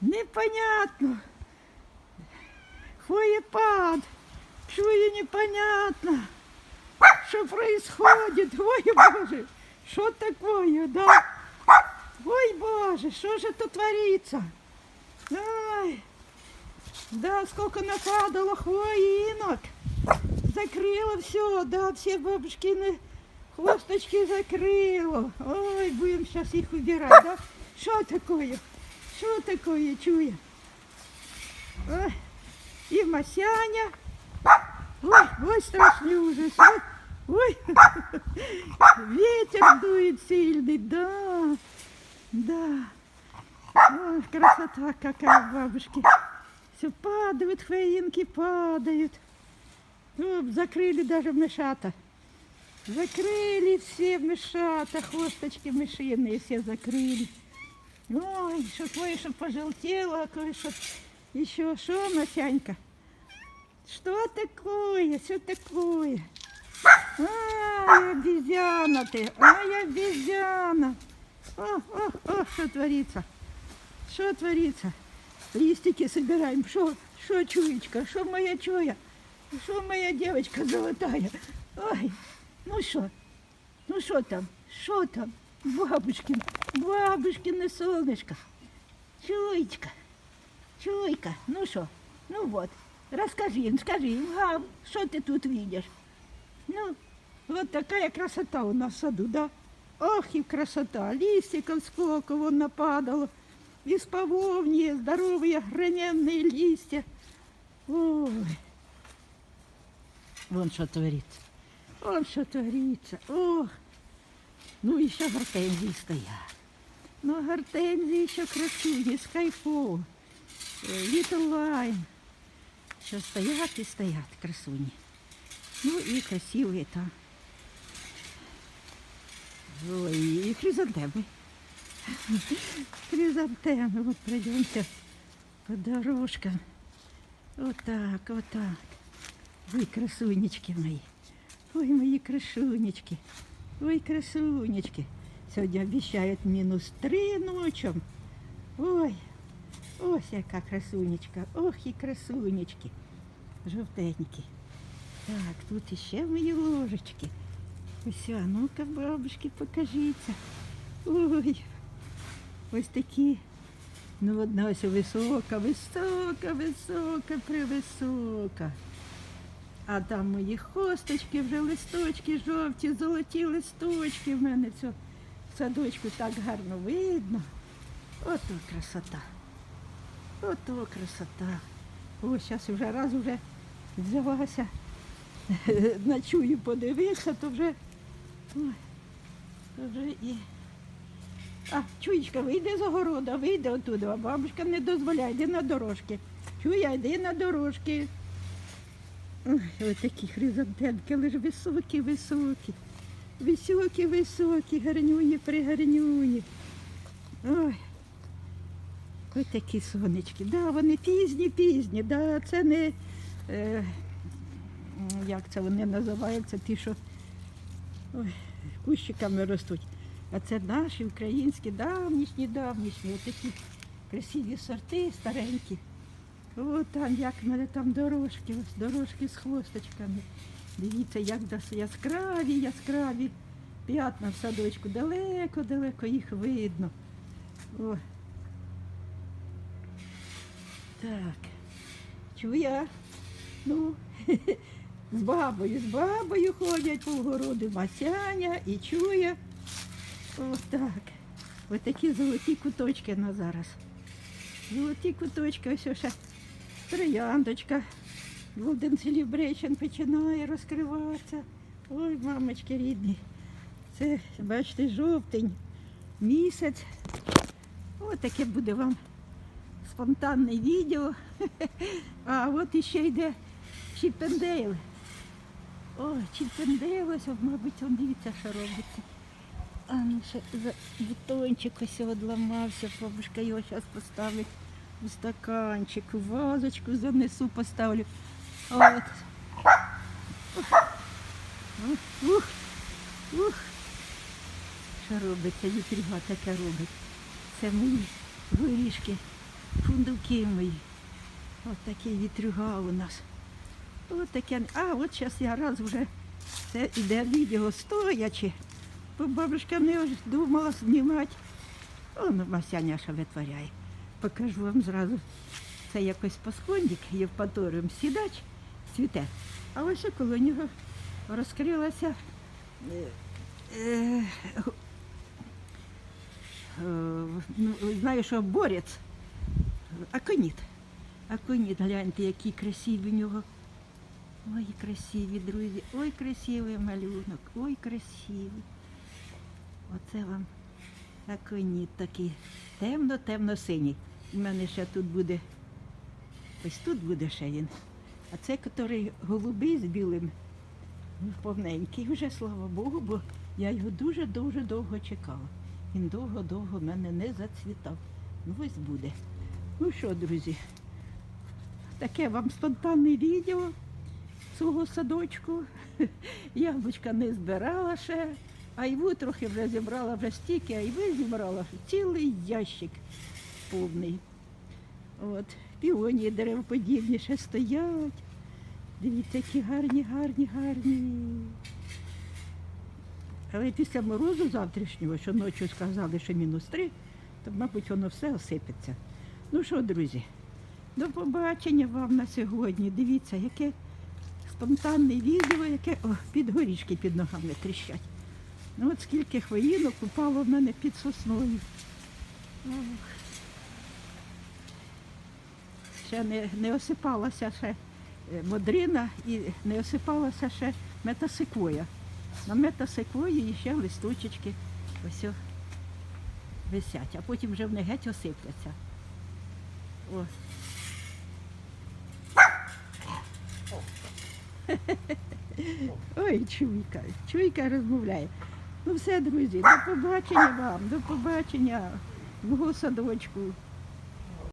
Непонятно. Хвоепад. Чую непонятно. Что происходит? Ой, Боже, что такое, да? Ой, Боже, что же тут творится? Ай, да, сколько нападало хвоинок. Закрыло все, да, все бабушкины хвосточки закрыло. Ой, будем сейчас их убирать, да? Что такое? Что такое, чую? Ой, и Масяня. Ой, ой, страшный ужас. Ой, ой. ветер дует сильный, да, да. Ой, красота какая, бабушки. Все падают, хвоинки падают. Ну, закрыли даже мышата. Закрыли все мышата, хвосточки мышиные все закрыли. Ой, что кое-что пожелтело, а кое-что еще что, Масянька? Что такое? Что такое? Ай, обезьяна ты, ай, обезьяна. О, о, о, что творится? Что творится? Листики собираем. Что, что, чуечка? Что моя чуя? Что моя девочка золотая? Ой, ну что? Ну что там? Что там? Бабушкин, бабушкине солнышко. Чуечка, чуйка, ну что? Ну вот, расскажи им, скажи им, Гав, что ты тут видишь? Ну, вот такая красота у нас в саду, да? Ох, и красота, листиков сколько вон нападало. Из пововни здоровые граненные листья. Ой, вон что творится. Вон что творится. Ох, ну еще гортензии стоят. Ну, гортензии еще красивые, скайфол, Little Lime. Еще стоят и стоят красуни. Ну и красивые там. Ой, и хризантемы. Хризантемы. Вот пройдемся по дорожкам. Вот так, вот так. Вы красунечки мои. Ой, мои красунечки. Ой, красунечки. Сегодня обещают минус три ночью. Ой, ось яка красунечка. Ох і красунечки. Жовтенькі. Так, тут іще мої ложечки. Ось, а ну-ка, бабушки, покажіться. Ой, ось такі. Ну, одна ось висока, висока, висока, превисока. А там мої хосточки, вже листочки жовті, золоті листочки в мене все садочку так гарно видно. Ото красота. Ото красота. О, зараз вже раз вже взялася. Ночую подивився, то вже. То вже і. А, чуєчка, вийди з огорода, вийди оттуда, а бабушка не дозволяє, йди на дорожки. Чуя, йди на дорожки. Ой, ось такі хризантемки, але ж високі, високі. Високі, високі, гарнюні, пригарнюні. Ой. Ось такі сонечки. Да, вони пізні, пізні. Да, це не, е, як це вони називаються, ті, що ой, кущиками ростуть. А це наші українські, давнішні, давнішні, ось такі красиві сорти, старенькі. О, там, як в мене там дорожки, ось дорожки з хвосточками. Дивіться, як яскраві, яскраві п'ятна в садочку. Далеко-далеко їх видно. О. Так. Чуя? Ну, з бабою, з бабою ходять по городу Масяня і чує. Отак. Ось такі золоті куточки на зараз. Золоті куточки, ось ще трояндочка. Golden Celebration починає розкриватися. Ой, мамочки рідні. Це, бачите, жовтень, місяць. Ось таке буде вам спонтанне відео. А от іще йде Чіпендейл. О, Чіпендейл, ось, мабуть, он дивіться, що робиться. А ну ще за бутончик ось одламався, бабушка його зараз поставить у стаканчик, у вазочку занесу, поставлю. От. Ух, ух, ух. Що робиться, вітрюга таке робить. Це мої горішки фундуки мої. От такий вітрюга у нас. От таке. А, от зараз я раз вже це іде відео стоячи. Бо бабушка не думала знімати. Он Масяняша витворяє. Покажу вам зразу. Це якось пасхондик, Євпаторіум сідач цвіте. А ось коло нього розкрилася е, е, е, ну, знаю, що борець, аконіт. Аконіт, гляньте, який красивий у нього. Ой, красиві, друзі, ой, красивий малюнок, ой, красивий. Оце вам аконіт такий. Темно-темно-синій. У мене ще тут буде, ось тут буде ще він. А це, який голубий з білим, ну, повненький вже, слава Богу, бо я його дуже-дуже довго чекала. Він довго-довго в мене не зацвітав. Ну ось буде. Ну що, друзі, таке вам спонтанне відео свого садочку. Яблучка не збирала ще, айву трохи вже зібрала вже стільки, айви зібрала цілий ящик повний. От, піонії деревоподібні ще стоять. Дивіться, які гарні, гарні, гарні. Але після морозу завтрашнього, що ночі сказали, що мінус три, то, мабуть, воно все осипеться. Ну що, друзі, до побачення вам на сьогодні. Дивіться, яке спонтанне відео, яке о, під горішки під ногами тріщать. Ну от скільки хвоїнок упало в мене під сосною. Ох. Ще не, не осипалася ще е, модрина і не осипалася ще метасиквоя. На метасиквої ще листочечки ось висять, а потім вже вони геть осипляться. О. Ой, чуйка, чуйка розмовляє. Ну все, друзі, до побачення вам, до побачення в садочку.